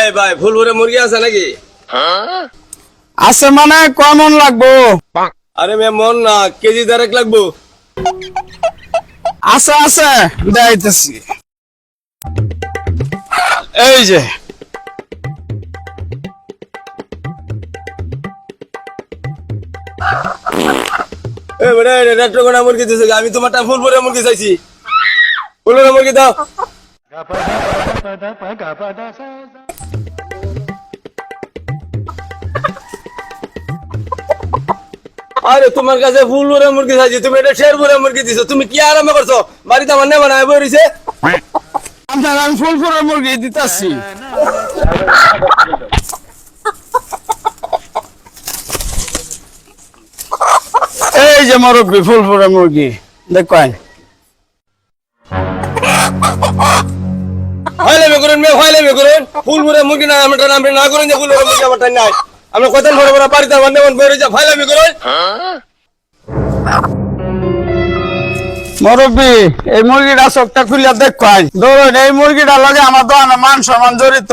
এই ভাই ফুলপুরে মুরগি আছে নাকি? আছে মানে কমন লাগবো? আরে মে মন না কেজি দেড়েক লাগবো। আছে আছে দেখাইতেছি এই যে আমি তোমারটা ফুলপুরে মুরগি চাইছি। ফুলপুরে মুরগি দাও। আরে তোমার কাছে ফুলপুরে মুরগি চাইছি তুমি এটা শেরপুরে মুরগি দিছো। তুমি কি আরামে করছ? বাড়িতে আমার নেবা না বইছে আমি ফুল ফুলের মুরগি দিতেছি এই যে মুরব্বী ফুল ফুলের মুরগি। দেখেন মে করুন ফুলপুরে মুরগি না আমরা নাম না করুন যে ফুলপুরে মুরগি আমার নাই। আমরা কত বড় বড় বাড়িতে আমার নেবেন যা ফাইলে করুন। মুরব্বী এই মুরগিটা চোখটা খুলিয়া দেখেন ধরুন এই মুরগিটা লাগে আমার দোকানে মান সম্মান জড়িত।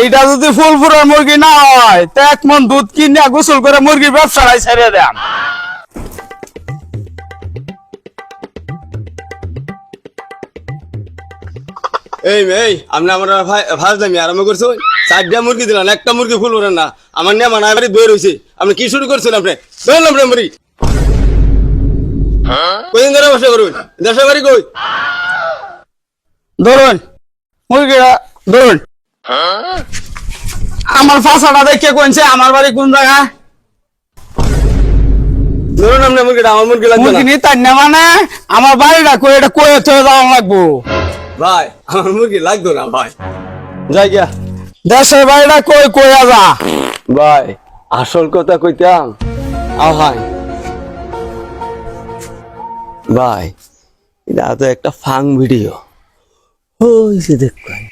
এইটা যদি ফুল ফুলের মুরগি না হয় তো এক মন দুধ কিনে গোসল করে মুরগির ব্যবসাটাই ছেড়ে দেন। এই এই আপনি আমার ফার্স্ট দামি আরম্ভ করছ চারটা মুরগি দিলেন একটা মুরগি ফুল ওরেন না। আমার নিয়ে মানা বাড়ি বই রয়েছে আপনি কি শুরু করছেন আপনি? রে মুরগি কদিন ধরে করুন। বাড়ি কই? ধরুন। ধরুন। আমার ফাঁসাটা দেখে কোনছে আমার বাড়ি কোন জায়গা? ধরুন আপনি মুরগিটা, আমার মুরগি লাগবে মুরগি না নিয়ে তাই না মানে আমার বাড়িটা কই, এটা কয়ে থয়ে যাওয়া লাগবো। ভাই আমার মুরগি লাগতো না ভাই। যাই গিয়া। দেশের বাড়িটা কই কয়ে যা ভাই আসল কথা কইতাম আও হাই। ভাই এটা তো একটা ফাং ভিডিও। ওই যে দেখবেন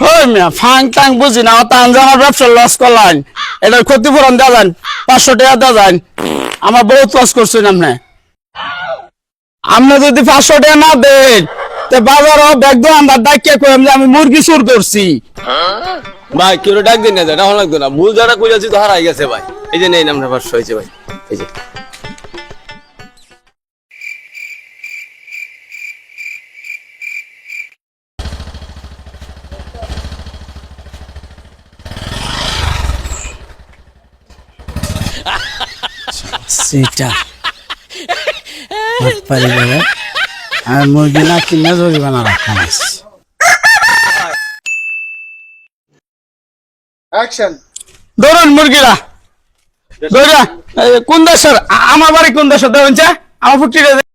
হই মিয়া ফাং টাং বুঝি না তান আমার ব্যবসা লস করলেন এটার ক্ষতিপূরণ দেওয়া যান পাঁচশো টাকা দেওয়া যান। আমার বহুত লস করছেন আপনি। আপনি যদি পাঁচশো টাকা না দেন তে বাজারও ব্যাগ দোকানদার ডাকিয়ে কইম যে আমি মুরগি চুর করছি ভাই কেউ ডাক দিন না এটা ভালো লাগতো না। ভুল যারা কই যাচ্ছি তো হারাই গেছে ভাই। এই যে নেই নামটা পাঁচশো হয়েছে ভাই। এই যে। সেটা পারি গেলে আর মুরগি না কিনে জরিমানা রাখা আছে ধরুন মুরগিরা। ধরা কোন দেশের? আমার বাড়ি কোন দেশের? ধরুন আমার ফুটিরে